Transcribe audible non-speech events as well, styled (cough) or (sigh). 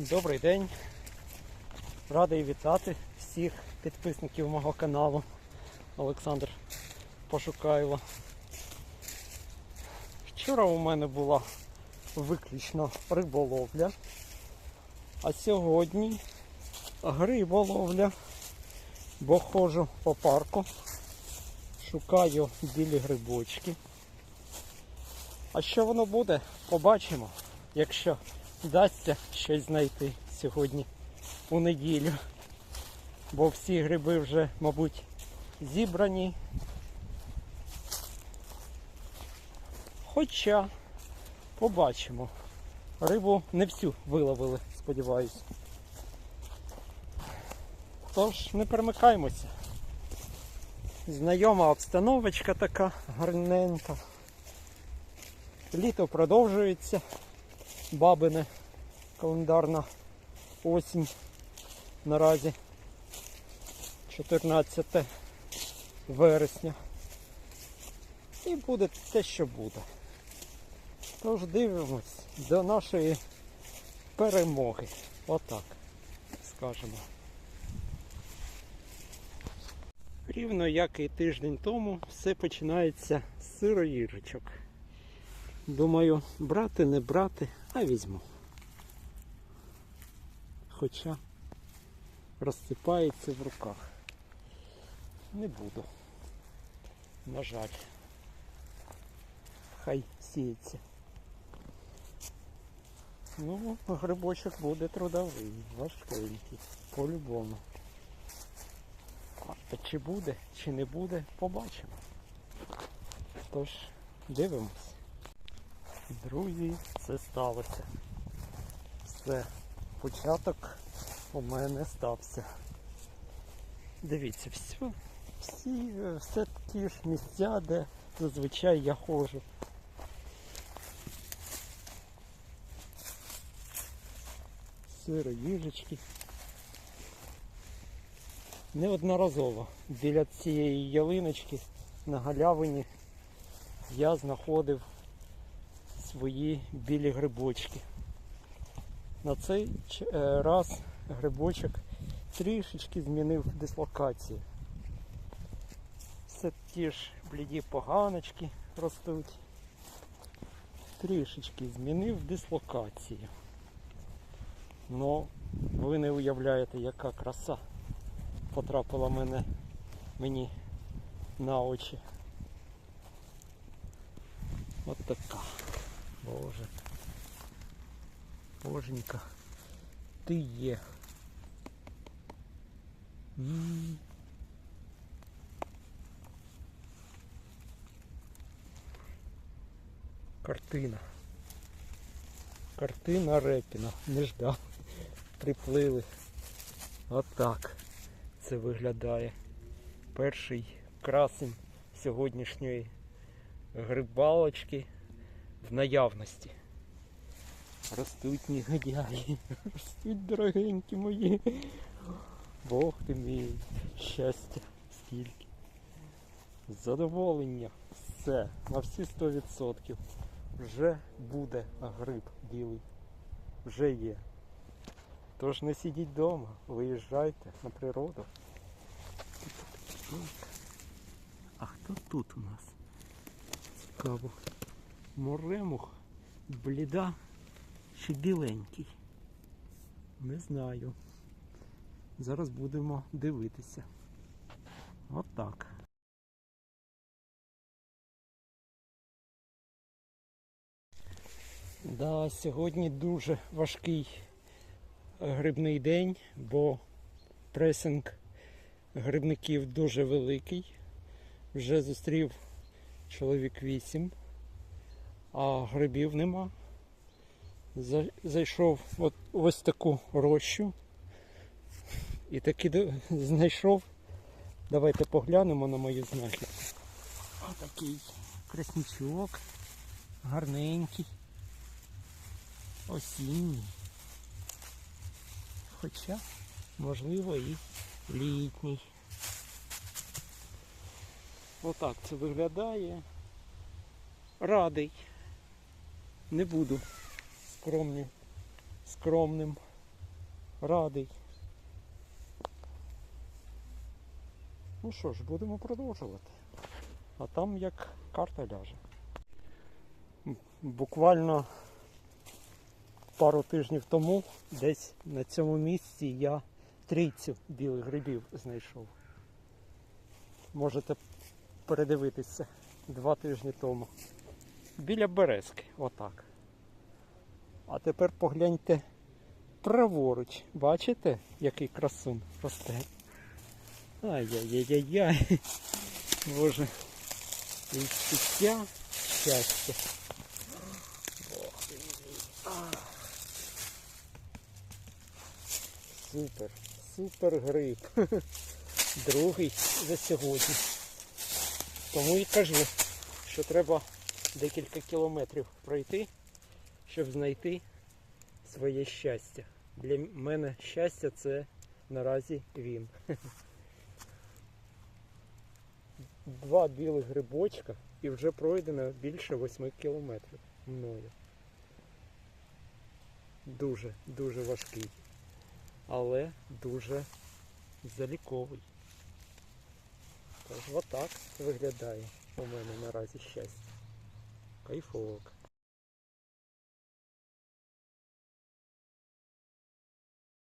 Добрий день. Радий вітати всіх підписників мого каналу. Олександр Пошукайло. Вчора у мене була виключно риболовля, а сьогодні гриболовля, бо ходжу по парку, шукаю білі грибочки. А що воно буде, побачимо, якщо вдасться щось знайти сьогодні у неділю. Бо всі гриби вже, мабуть, зібрані. Хоча побачимо. Рибу не всю виловили, сподіваюся. Тож не перемикаємося. Знайома обстановочка така гарненька. Літо продовжується. Бабине календарна осінь наразі 14 вересня. І буде те, що буде. Тож дивимось до нашої перемоги. Отак скажемо. Рівно як і тиждень тому все починається з сироїжечок. Думаю, брати, не брати, а візьму. Хоча розсипається в руках. Не буду. На жаль. Хай сіється. Ну, грибочок буде трудовий, важкенький, по-любому. А чи буде, чи не буде, побачимо. Тож, дивимось. Друзі, це сталося. Все, початок у мене стався. Дивіться, все, всі, е, все ті ж місця, де зазвичай я ходжу. Сиро їжечки. Неодноразово біля цієї ялиночки на галявині я знаходив свої білі грибочки. На цей е, раз грибочок трішечки змінив дислокацію. Все ті ж бліді поганочки ростуть. Трішечки змінив дислокацію. Ну, ви не уявляєте, яка краса потрапила мене, мені на очі. От така. Боже. Боженька. Ти є. Картина. Картина Репіна. Не ждав. Приплили. Отак це виглядає. Перший красень сьогоднішньої грибалочки в наявності. Ростуть негодяї, (laughs) ростуть дорогенькі мої. Бог ти мій, щастя, скільки. Задоволення, все, на всі 100%. Вже буде гриб білий. Вже є. Тож не сидіть вдома, виїжджайте на природу. А хто тут у нас? Цікаво. Моремух, бліда чи біленький? Не знаю. Зараз будемо дивитися. Отак. Да, сьогодні дуже важкий грибний день, бо пресинг грибників дуже великий. Вже зустрів чоловік 8, а грибів нема. Зайшов от ось таку рощу і таки знайшов. Давайте поглянемо на мої знахідки. Отакий краснячок, гарненький, осінній. Хоча, можливо, і літній. Отак це виглядає. Радий. Не буду скромним, скромним Радий. Ну що ж, будемо продовжувати. А там як карта ляже. Буквально пару тижнів тому десь на цьому місці я трійцю білих грибів знайшов. Можете передивитися два тижні тому. Біля березки, отак. А тепер погляньте праворуч. Бачите, який красун росте? Ай-яй-яй-яй-яй. Боже. Відчуття щастя. А. Супер, супер гриб. Другий за сьогодні. Тому і кажу, що треба декілька кілометрів пройти, щоб знайти своє щастя. Для мене щастя це наразі він. (laughs) Два білих грибочка і вже пройдено більше 8 кілометрів мною. Дуже, дуже важкий, але дуже заліковий. Тож отак виглядає у мене наразі щастя. Aí foca.